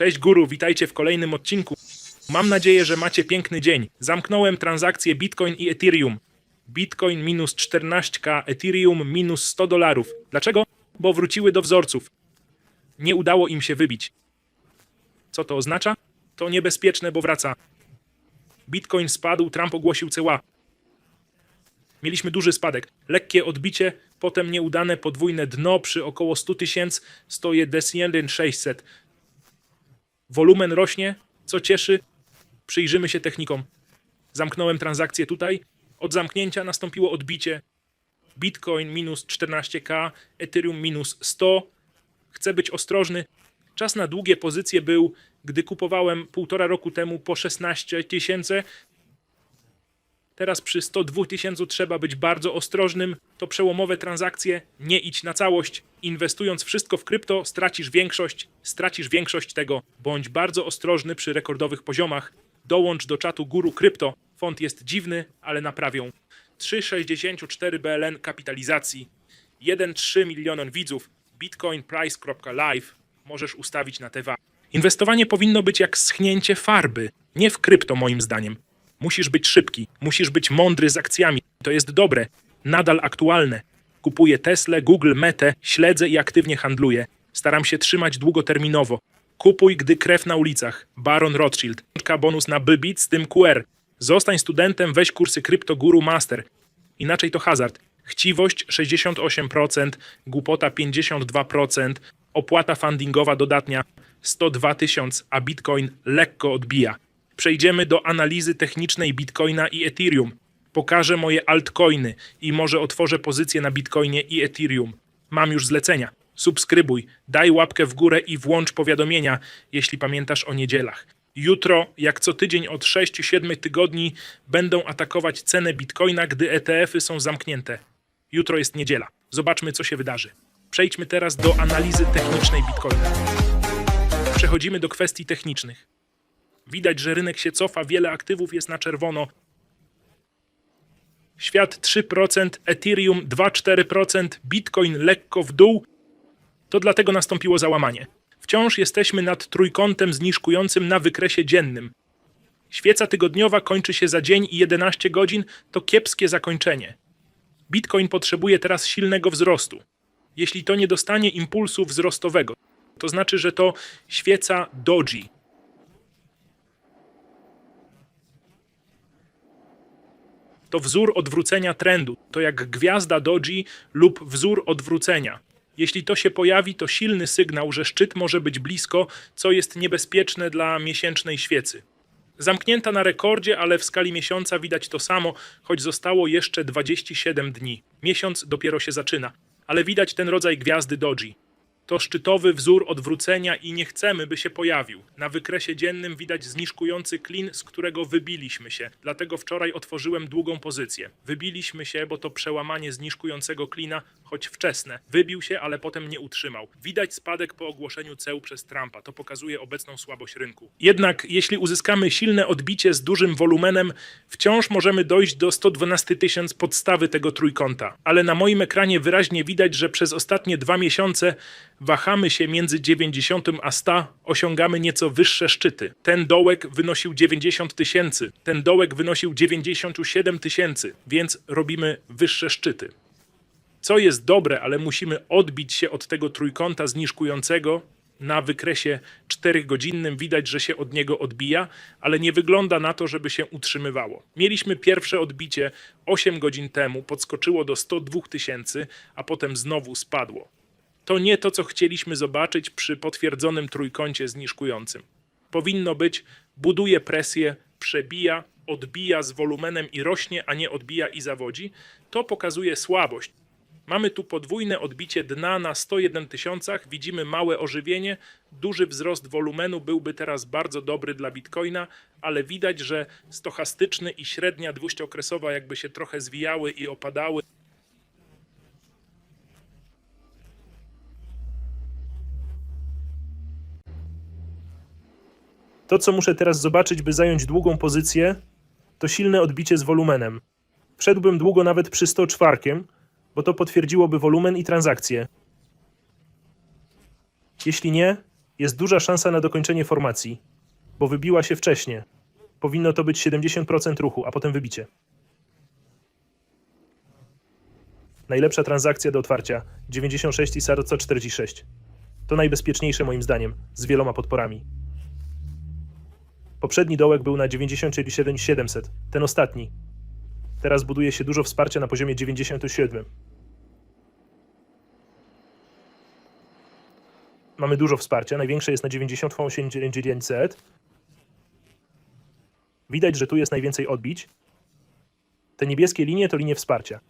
Cześć guru, witajcie w kolejnym odcinku. Mam nadzieję, że macie piękny dzień. Zamknąłem transakcje Bitcoin i Ethereum. Bitcoin minus 14k, Ethereum minus 100 dolarów. Dlaczego? Bo wróciły do wzorców. Nie udało im się wybić. Co to oznacza? To niebezpieczne, bo wraca. Bitcoin spadł, Trump ogłosił CEła. Mieliśmy duży spadek, lekkie odbicie, potem nieudane podwójne dno przy około 100 tysięcy, stoje Descendant 600. Wolumen rośnie, co cieszy. Przyjrzymy się technikom. Zamknąłem transakcję tutaj. Od zamknięcia nastąpiło odbicie. Bitcoin minus 14k, Ethereum minus 100. Chcę być ostrożny. Czas na długie pozycje był, gdy kupowałem półtora roku temu po 16 tysięcy. Teraz przy 102 tysięcy trzeba być bardzo ostrożnym. To przełomowe transakcje. Nie idź na całość. Inwestując wszystko w krypto, stracisz większość. Stracisz większość tego. Bądź bardzo ostrożny przy rekordowych poziomach. Dołącz do czatu Guru Krypto. Font jest dziwny, ale naprawią. 3,64 BLN kapitalizacji. 1,3 milion widzów. Bitcoinprice.live. Możesz ustawić na TV. Inwestowanie powinno być jak schnięcie farby. Nie w krypto, moim zdaniem. Musisz być szybki, musisz być mądry z akcjami. To jest dobre, nadal aktualne. Kupuję Tesla, Google, Metę, śledzę i aktywnie handluję. Staram się trzymać długoterminowo. Kupuj, gdy krew na ulicach. Baron Rothschild. Bonus na Bybit z tym QR. Zostań studentem, weź kursy Crypto Guru Master. Inaczej to hazard. Chciwość 68%, głupota 52%, opłata fundingowa dodatnia 102 tysiąc, a Bitcoin lekko odbija. Przejdziemy do analizy technicznej Bitcoina i Ethereum. Pokażę moje altcoiny i może otworzę pozycję na Bitcoinie i Ethereum. Mam już zlecenia. Subskrybuj, daj łapkę w górę i włącz powiadomienia, jeśli pamiętasz o niedzielach. Jutro, jak co tydzień od 6-7 tygodni, będą atakować cenę Bitcoina, gdy ETF-y są zamknięte. Jutro jest niedziela. Zobaczmy, co się wydarzy. Przejdźmy teraz do analizy technicznej Bitcoina. Przechodzimy do kwestii technicznych. Widać, że rynek się cofa, wiele aktywów jest na czerwono. Świat 3%, Ethereum 2,4%, Bitcoin lekko w dół. To dlatego nastąpiło załamanie. Wciąż jesteśmy nad trójkątem zniżkującym na wykresie dziennym. Świeca tygodniowa kończy się za dzień i 11 godzin to kiepskie zakończenie. Bitcoin potrzebuje teraz silnego wzrostu. Jeśli to nie dostanie impulsu wzrostowego, to znaczy, że to świeca doji. To wzór odwrócenia trendu. To jak gwiazda doji lub wzór odwrócenia. Jeśli to się pojawi, to silny sygnał, że szczyt może być blisko, co jest niebezpieczne dla miesięcznej świecy. Zamknięta na rekordzie, ale w skali miesiąca widać to samo, choć zostało jeszcze 27 dni. Miesiąc dopiero się zaczyna, ale widać ten rodzaj gwiazdy doji. To szczytowy wzór odwrócenia i nie chcemy, by się pojawił. Na wykresie dziennym widać zniżkujący klin, z którego wybiliśmy się. Dlatego wczoraj otworzyłem długą pozycję. Wybiliśmy się, bo to przełamanie zniżkującego klina, choć wczesne. Wybił się, ale potem nie utrzymał. Widać spadek po ogłoszeniu ceł przez Trumpa. To pokazuje obecną słabość rynku. Jednak jeśli uzyskamy silne odbicie z dużym wolumenem, wciąż możemy dojść do 112 tysięcy podstawy tego trójkąta. Ale na moim ekranie wyraźnie widać, że przez ostatnie dwa miesiące wahamy się między 90 a 100, osiągamy nieco wyższe szczyty. Ten dołek wynosił 90 tysięcy, ten dołek wynosił 97 tysięcy, więc robimy wyższe szczyty. Co jest dobre, ale musimy odbić się od tego trójkąta zniżkującego. Na wykresie 4-godzinnym widać, że się od niego odbija, ale nie wygląda na to, żeby się utrzymywało. Mieliśmy pierwsze odbicie 8 godzin temu, podskoczyło do 102 tysięcy, a potem znowu spadło to nie to, co chcieliśmy zobaczyć przy potwierdzonym trójkącie zniżkującym. Powinno być, buduje presję, przebija, odbija z wolumenem i rośnie, a nie odbija i zawodzi. To pokazuje słabość. Mamy tu podwójne odbicie dna na 101 tysiącach, widzimy małe ożywienie, duży wzrost wolumenu byłby teraz bardzo dobry dla Bitcoina, ale widać, że stochastyczny i średnia dwuścieokresowa jakby się trochę zwijały i opadały. To, co muszę teraz zobaczyć, by zająć długą pozycję, to silne odbicie z wolumenem. Wszedłbym długo nawet przy 104, bo to potwierdziłoby wolumen i transakcje. Jeśli nie, Jest duża szansa na dokończenie formacji, bo wybiła się wcześniej. Powinno to być 70% ruchu, a potem wybicie. Najlepsza transakcja do otwarcia 96 i Sarco 46. To najbezpieczniejsze moim zdaniem, z wieloma podporami. Poprzedni dołek był na 97 700, ten ostatni. Teraz buduje się dużo wsparcia na poziomie 97. Mamy dużo wsparcia, największe jest na 98 900. Widać, że tu jest najwięcej odbić. Te niebieskie linie to linie wsparcia.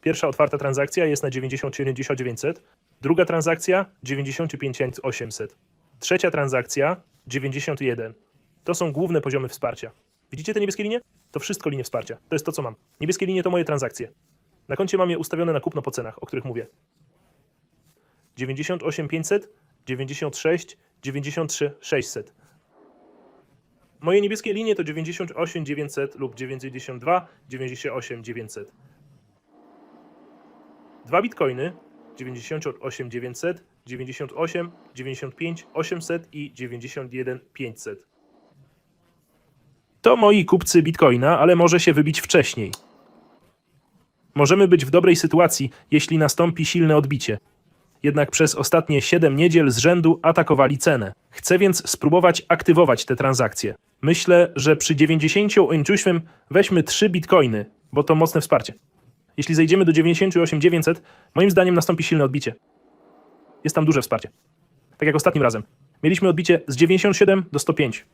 Pierwsza otwarta transakcja jest na 97 900, druga transakcja 95 800, trzecia transakcja 91. To są główne poziomy wsparcia. Widzicie te niebieskie linie? To wszystko linie wsparcia. To jest to, co mam. Niebieskie linie to moje transakcje. Na koncie mam je ustawione na kupno po cenach, o których mówię. 98 500, 96, 93 600. Moje niebieskie linie to 98 900 lub 92 98 900. Dwa bitcoiny 98 900, 98, 95 800 i 91 500. To moi kupcy bitcoina, ale może się wybić wcześniej. Możemy być w dobrej sytuacji, jeśli nastąpi silne odbicie. Jednak przez ostatnie 7 niedziel z rzędu atakowali cenę. Chcę więc spróbować aktywować te transakcje. Myślę, że przy 98 weźmy 3 bitcoiny, bo to mocne wsparcie. Jeśli zejdziemy do 98 900, moim zdaniem nastąpi silne odbicie. Jest tam duże wsparcie. Tak jak ostatnim razem. Mieliśmy odbicie z 97 do 105.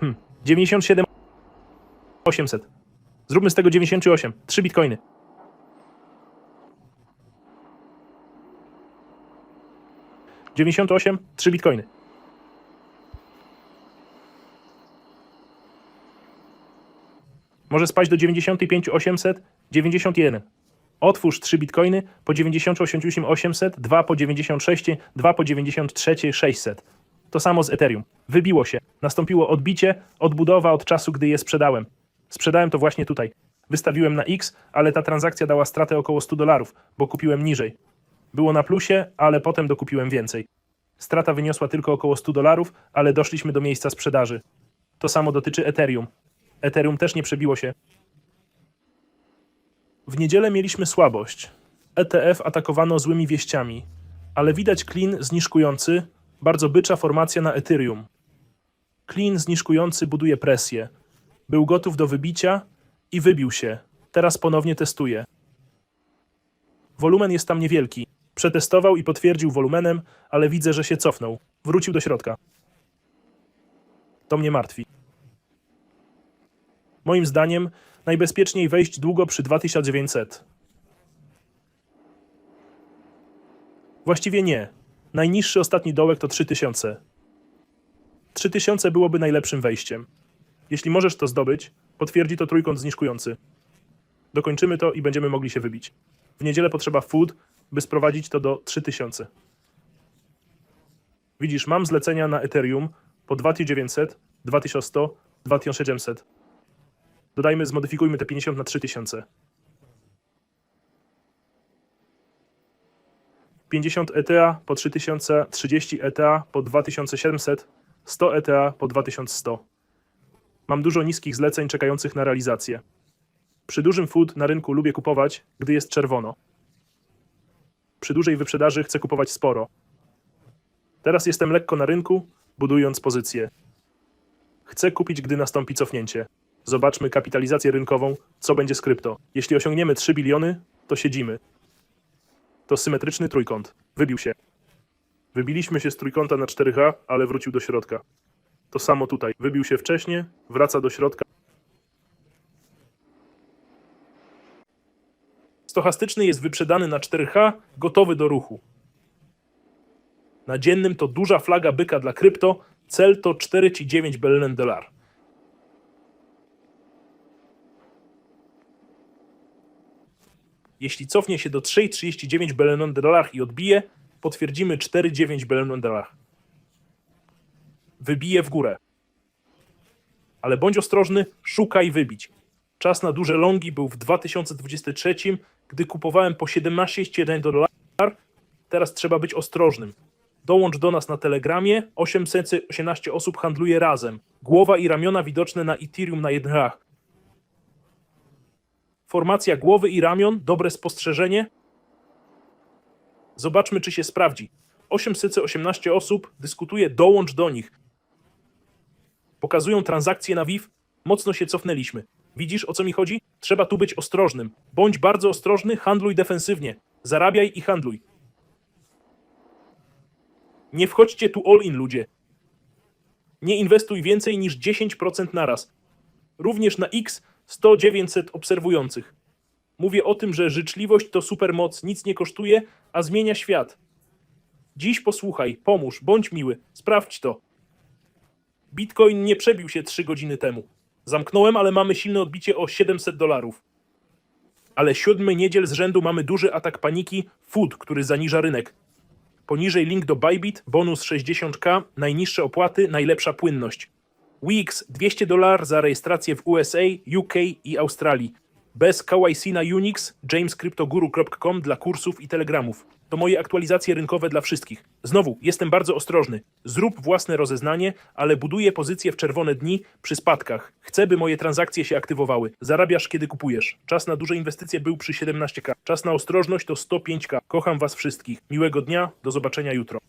Hmm. 97 800. Zróbmy z tego 98. 3 bitcoiny. Dziewięćdziesiąt osiem, trzy bitcoiny. Może spaść do 95 800, 91. Otwórz 3 bitcoiny po 98 800, 2 po 96, 2 po 93 600. To samo z Ethereum. Wybiło się. Nastąpiło odbicie, odbudowa od czasu, gdy je sprzedałem. Sprzedałem to właśnie tutaj. Wystawiłem na X, ale ta transakcja dała stratę około 100 dolarów, bo kupiłem niżej. Było na plusie, ale potem dokupiłem więcej. Strata wyniosła tylko około 100 dolarów, ale doszliśmy do miejsca sprzedaży. To samo dotyczy Ethereum. Ethereum też nie przebiło się. W niedzielę mieliśmy słabość. ETF atakowano złymi wieściami, ale widać klin zniżkujący, bardzo bycza formacja na Ethereum. Klin zniżkujący buduje presję. Był gotów do wybicia i wybił się. Teraz ponownie testuje. Wolumen jest tam niewielki. Przetestował i potwierdził wolumenem, ale widzę, że się cofnął. Wrócił do środka. To mnie martwi. Moim zdaniem najbezpieczniej wejść długo przy 2900. Właściwie nie. Najniższy ostatni dołek to 3000. 3000 byłoby najlepszym wejściem. Jeśli możesz to zdobyć, potwierdzi to trójkąt zniżkujący. Dokończymy to i będziemy mogli się wybić. W niedzielę potrzeba food, by sprowadzić to do 3000. Widzisz, mam zlecenia na Ethereum po 2900, 2100, 2700. Dodajmy, zmodyfikujmy te 50 na 3000. 50 ETA po 3000, 30 ETA po 2700, 100 ETA po 2100. Mam dużo niskich zleceń czekających na realizację. Przy dużym food na rynku lubię kupować, gdy jest czerwono. Przy dużej wyprzedaży chcę kupować sporo. Teraz jestem lekko na rynku, budując pozycję. Chcę kupić, gdy nastąpi cofnięcie. Zobaczmy kapitalizację rynkową, co będzie z krypto. Jeśli osiągniemy 3 biliony, to siedzimy. To symetryczny trójkąt. Wybił się. Wybiliśmy się z trójkąta na 4H, ale wrócił do środka. To samo tutaj. Wybił się wcześniej, wraca do środka. Stochastyczny jest wyprzedany na 4H, gotowy do ruchu. Na dziennym to duża flaga byka dla krypto, cel to 4,9 billion dolar. Jeśli cofnie się do 3,39 billion dolar i odbije, potwierdzimy 4,9 billion dolar. Wybije w górę. Ale bądź ostrożny, szukaj wybić. Czas na duże longi był w 2023, gdy kupowałem po 17,1 dolar. Teraz trzeba być ostrożnym. Dołącz do nas na Telegramie. 818 osób handluje razem. Głowa i ramiona widoczne na Ethereum na jednych. Formacja głowy i ramion, dobre spostrzeżenie. Zobaczmy, czy się sprawdzi. 818 osób dyskutuje, dołącz do nich. Pokazują transakcje na WIF, mocno się cofnęliśmy. Widzisz, o co mi chodzi? Trzeba tu być ostrożnym. Bądź bardzo ostrożny, handluj defensywnie. Zarabiaj i handluj. Nie wchodźcie tu all in, ludzie. Nie inwestuj więcej niż 10% naraz. Również na X 100-900 obserwujących. Mówię o tym, że życzliwość to supermoc, nic nie kosztuje, a zmienia świat. Dziś posłuchaj, pomóż, bądź miły, sprawdź to. Bitcoin nie przebił się 3 godziny temu. Zamknąłem, ale mamy silne odbicie o 700 dolarów. Ale siódmy niedziel z rzędu mamy duży atak paniki, food, który zaniża rynek. Poniżej link do Bybit, bonus 60k, najniższe opłaty, najlepsza płynność. Wix 200 dolar za rejestrację w USA, UK i Australii. Bez KYC na Unix, jamescryptoguru.com dla kursów i telegramów. To moje aktualizacje rynkowe dla wszystkich. Znowu, jestem bardzo ostrożny. Zrób własne rozeznanie, ale buduję pozycje w czerwone dni przy spadkach. Chcę, by moje transakcje się aktywowały. Zarabiasz, kiedy kupujesz. Czas na duże inwestycje był przy 17k. Czas na ostrożność to 105k. Kocham was wszystkich. Miłego dnia, do zobaczenia jutro.